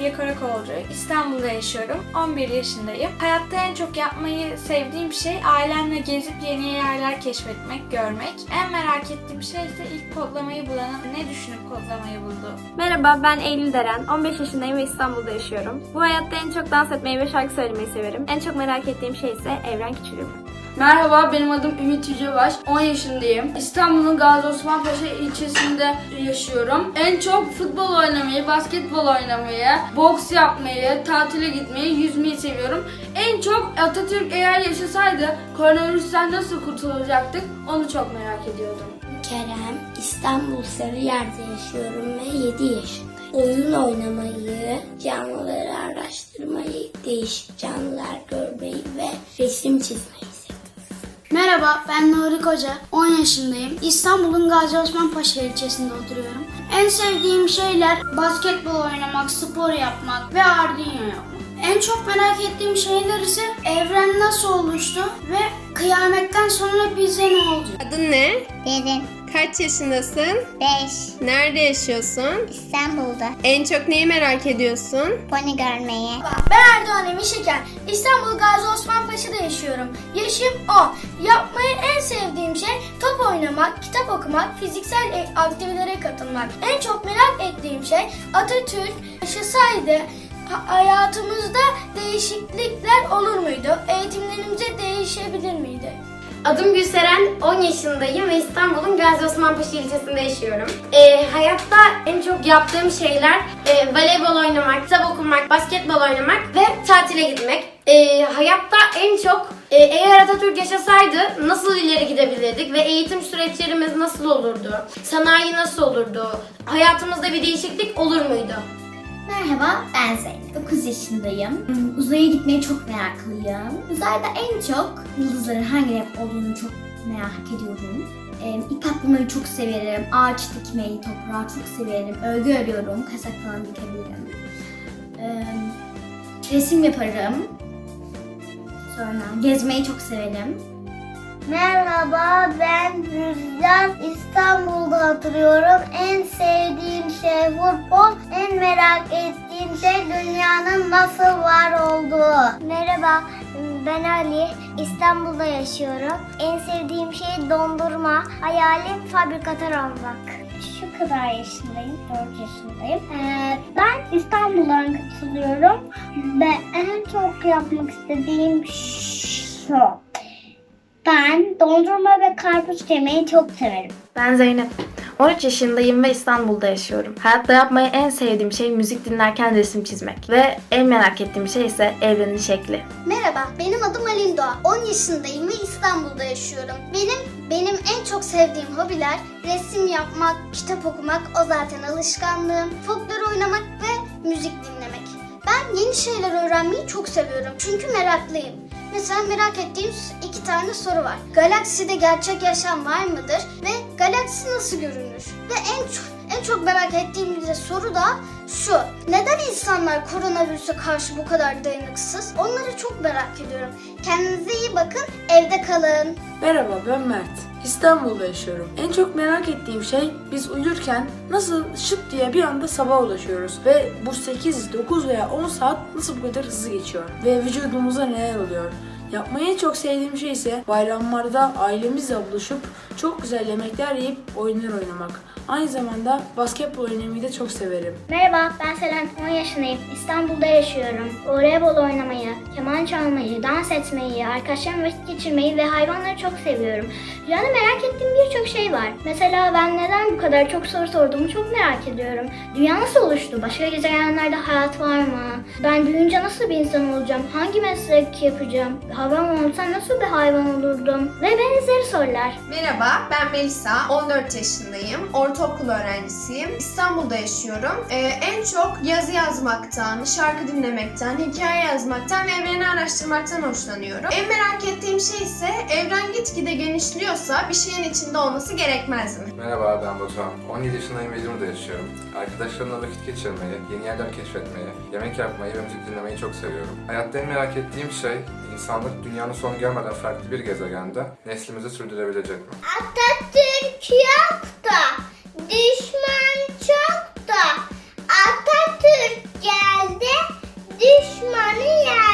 Safiye Karakolcu. İstanbul'da yaşıyorum. 11 yaşındayım. Hayatta en çok yapmayı sevdiğim şey ailemle gezip yeni yerler keşfetmek, görmek. En merak ettiğim şey ise ilk kodlamayı bulanın ne düşünüp kodlamayı buldu. Merhaba ben Eylül Deren. 15 yaşındayım ve İstanbul'da yaşıyorum. Bu hayatta en çok dans etmeyi ve şarkı söylemeyi severim. En çok merak ettiğim şey ise evren küçülümü. Merhaba benim adım Ümit Yücebaş. 10 yaşındayım. İstanbul'un Gazi Osman ilçesinde yaşıyorum. En çok futbol oynamayı, basketbol oynamayı, boks yapmayı, tatile gitmeyi, yüzmeyi seviyorum. En çok Atatürk eğer yaşasaydı koronavirüsten nasıl kurtulacaktık onu çok merak ediyordum. Kerem, İstanbul Sarıyer'de yaşıyorum ve 7 yaşındayım. Oyun oynamayı, canlıları araştırmayı, değişik canlılar görmeyi ve resim çizmeyi. Merhaba, ben Nuri Koca. 10 yaşındayım. İstanbul'un Gazi Osman Paşa ilçesinde oturuyorum. En sevdiğim şeyler basketbol oynamak, spor yapmak ve Arduino yapmak. En çok merak ettiğim şeyler ise evren nasıl oluştu ve kıyametten sonra bize ne olacak? Adın ne? Derin, Kaç yaşındasın? 5, Nerede yaşıyorsun? İstanbul'da En çok neyi merak ediyorsun? pony görmeye. Ben Erdoğan Emin Şeker. İstanbul Gazi Osman Paşa'da yaşıyorum. Yaşım 10. Yapmayı en sevdiğim şey top oynamak, kitap okumak, fiziksel e- aktivitelere katılmak. En çok merak ettiğim şey Atatürk yaşasaydı ha- hayatımızda değişiklikler olur muydu? Eğitimlerimize değişebilir miydi? Adım Gülseren, 10 yaşındayım ve İstanbul'un Gazi Osman ilçesinde yaşıyorum. Ee, hayatta en çok yaptığım şeyler e, voleybol oynamak, kitap okumak, basketbol oynamak ve tatile gitmek. Ee, hayatta en çok e, eğer Atatürk yaşasaydı nasıl ileri gidebilirdik ve eğitim süreçlerimiz nasıl olurdu? Sanayi nasıl olurdu? Hayatımızda bir değişiklik olur muydu? Merhaba, ben Zeynep. 9 yaşındayım. Hmm, Uzaya gitmeyi çok meraklıyım. Uzayda en çok yıldızların hangi renk olduğunu çok merak ediyorum. İp atlamayı çok severim. Ağaç dikmeyi, toprağı çok severim. Örgü örüyorum, kasak falan dikebilirim. Resim yaparım. Sonra gezmeyi çok severim. Merhaba, ben Rüzgar. İstanbul'da oturuyorum. En sevdiğim şey futbol. En merak ettiğim şey dünyanın nasıl var olduğu. Merhaba, ben Ali. İstanbul'da yaşıyorum. En sevdiğim şey dondurma. Hayalim fabrikatör olmak. Şu kadar yaşındayım, 4 yaşındayım. Ee, ben İstanbul'dan katılıyorum ve en çok yapmak istediğim şu. Ben dondurma ve karpuz yemeyi çok severim. Ben Zeynep. 13 yaşındayım ve İstanbul'da yaşıyorum. Hayatta yapmayı en sevdiğim şey müzik dinlerken resim çizmek. Ve en merak ettiğim şey ise evrenin şekli. Merhaba, benim adım Alin Doğa. 10 yaşındayım ve İstanbul'da yaşıyorum. Benim benim en çok sevdiğim hobiler resim yapmak, kitap okumak, o zaten alışkanlığım, folklor oynamak ve müzik dinlemek. Ben yeni şeyler öğrenmeyi çok seviyorum çünkü meraklıyım. Mesela merak ettiğim iki tane soru var. Galakside gerçek yaşam var mıdır ve galaksi nasıl görünür? Ve en çok çok merak ettiğim bir soru da şu. Neden insanlar koronavirüse karşı bu kadar dayanıksız? Onları çok merak ediyorum. Kendinize iyi bakın, evde kalın. Merhaba ben Mert. İstanbul'da yaşıyorum. En çok merak ettiğim şey biz uyurken nasıl şıp diye bir anda sabah ulaşıyoruz ve bu 8, 9 veya 10 saat nasıl bu kadar hızlı geçiyor ve vücudumuza neler oluyor? Yapmayı çok sevdiğim şey ise bayramlarda ailemizle buluşup çok güzel yemekler yiyip oyunlar oynamak. Aynı zamanda basketbol oynamayı da çok severim. Merhaba, ben Selen, 10 yaşındayım. İstanbul'da yaşıyorum. Voleybol oynamayı, keman çalmayı, dans etmeyi, arkadaşlarımla vakit geçirmeyi ve hayvanları çok seviyorum. Dünyada merak ettiğim birçok şey var. Mesela ben neden bu kadar çok soru sorduğumu çok merak ediyorum. Dünya nasıl oluştu? Başka gezegenlerde hayat var mı? Ben büyüyünce nasıl bir insan olacağım? Hangi meslek yapacağım? Hayvan olsam nasıl bir hayvan olurdum? Ve benzeri sorular. Merhaba, ben Melisa, 14 yaşındayım, ortaokul öğrencisiyim, İstanbul'da yaşıyorum. Ee, en çok yazı yazmaktan, şarkı dinlemekten, hikaye yazmaktan ve evreni araştırmaktan hoşlanıyorum. En merak ettiğim şey ise evren gitgide genişliyorsa bir şeyin içinde olması gerekmez mi? Merhaba ben Batuhan. 17 yaşındayım ve İzmir'de yaşıyorum. Arkadaşlarımla vakit geçirmeyi, yeni yerler keşfetmeyi, yemek yapmayı ve müzik dinlemeyi çok seviyorum. Hayatta en merak ettiğim şey insanlık dünyanın son görmeden farklı bir gezegende neslimizi sürdürebilecek mi? Atatürk da, Düşman çok da Atatürk geldi düşmanı yer.